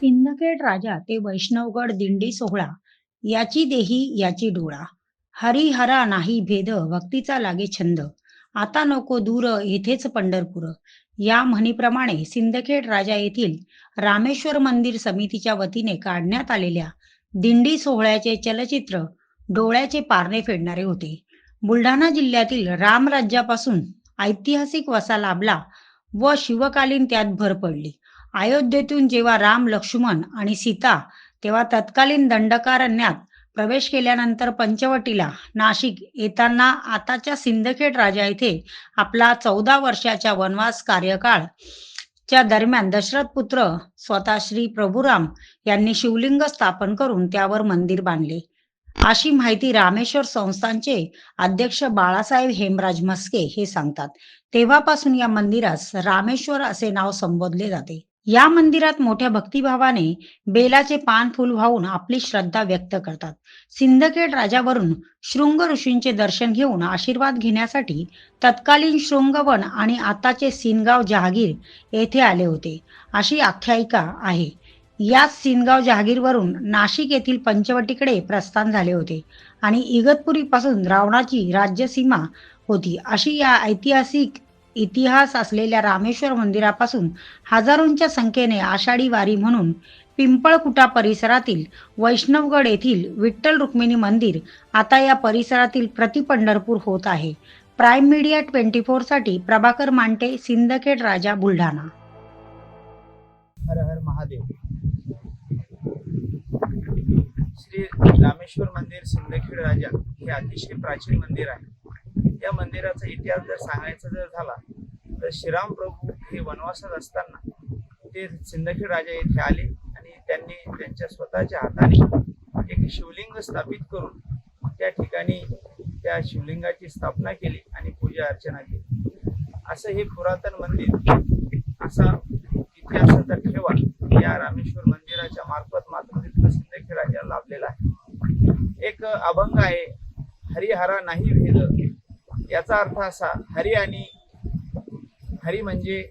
सिंदखेड राजा ते वैष्णवगड दिंडी सोहळा याची देही याची डोळा. हरिहरा नाही भेद भक्तीचा लागे छंद. आता नको दूर येथेच पंढरपूर. या म्हणीप्रमाणे सिंदखेड राजा येथील रामेश्वर मंदिर समितीच्या वतीने काढण्यात आलेल्या दिंडी सोहळ्याचे चलचित्र डोळ्याचे पारणे फेडणारे होते. बुलढाणा जिल्ह्यातील रामराज्यापासून ऐतिहासिक वसा लाभला व शिवकालीन त्यात भर पडली. अयोध्येतून जेव्हा राम लक्ष्मण आणि सीता तेव्हा तत्कालीन दंडकारण्यात प्रवेश केल्यानंतर पंचवटीला नाशिक येताना आताच्या सिंदखेड राजा येथे आपला चौदा वर्षाच्या वनवास कार्यकाळ च्या दरम्यान दशरथ पुत्र स्वतः श्री प्रभुराम यांनी शिवलिंग स्थापन करून त्यावर मंदिर बांधले. अशी माहिती रामेश्वर संस्थांचे अध्यक्ष बाळासाहेब हेमराज म्हस्के हे सांगतात. तेव्हापासून या मंदिरास रामेश्वर असे नाव संबोधले जाते. या मंदिरात मोठ्या भक्तिभावाने बेलाचे पान फुल वाहून आपली श्रद्धा व्यक्त करतात. सिंदखेड राजावरून शृंग ऋषींचे दर्शन घेऊन आशीर्वाद घेण्यासाठी तत्कालीन शृंगवन आणि आताचे सिनगाव जहागीर येथे आले होते. अशी आख्यायिका आहे. याच सिनगाव जहागीरवरून नाशिक येथील पंचवटीकडे प्रस्थान झाले होते आणि इगतपुरीपासून रावणाची राज्यसीमा होती. अशी या ऐतिहासिक इतिहास असलेल्या रामेश्वर मंदिरापासून हजारोंच्या संख्येने आषाढी वारी म्हणून पिंपळकुटा परिसरातील वैष्णवगड येथील विठ्ठल रुक्मिणी मंदिर आता या परिसरातील प्रति पंढरपूर होत आहे. प्राईम मीडिया ट्वेंटी फोरसाठी प्रभाकर मांटे सिंदखेड राजा बुलढाणा. हर हर महादेव. श्री रामेश्वर मंदिर सिंदखेड राजा हे अतिशय प्राचीन मंदिर आहे. या मंदिराचा इतिहास जर सांगायचा जर झाला तर श्रीराम प्रभू हे वनवासात असताना ते सिंदखेड राजा येथे आले आणि त्यांनी त्यांच्या स्वतःच्या हाताने एक शिवलिंग स्थापित करून त्या ठिकाणी त्या शिवलिंगाची स्थापना केली आणि पूजा अर्चना केली. असं हे पुरातन मंदिर असा इतिहासाचा ठेवा. या रामेश्वर मंदिराच्या मार्फत मात्र तिथं सिंदखेड राजाला लाभलेला आहे. एक अभंग आहे हरिहरा नाही भेद. याचा अर्थ असा हरी आणि हरी म्हणजे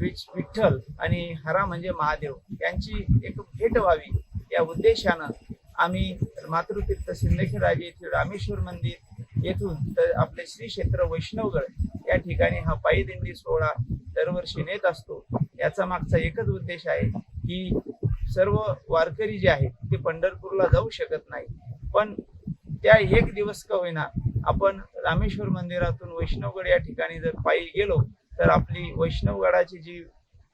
विच- विठ्ठल आणि हरा म्हणजे महादेव. यांची एक भेट व्हावी या उद्देशानं आम्ही मातृतीर्थ सिंदखेड राजे येथील रामेश्वर मंदिर येथून तर आपले श्री क्षेत्र वैष्णवगड या ठिकाणी हा पायी दिंडी सोहळा दरवर्षी नेत असतो. याचा मागचा एकच उद्देश आहे की सर्व वारकरी जे आहेत ते पंढरपूरला जाऊ शकत नाही पण त्या एक दिवस का होईना आपण रामेश्वर मंदिरातून वैष्णवगड या ठिकाणी जर पायी गेलो तर आपली वैष्णवगडाची जी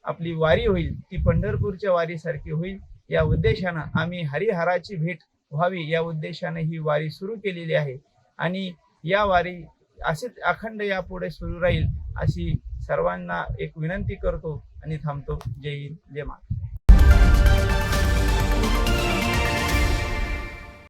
आपली वारी होईल ती पंढरपूरच्या वारीसारखी होईल. या उद्देशानं आम्ही हरिहराची भेट व्हावी या उद्देशाने ही वारी सुरू केलेली आहे. आणि या वारी असेच अखंड यापुढे सुरू राहील अशी सर्वांना एक विनंती करतो आणि थांबतो. जय हिंद जय महाराज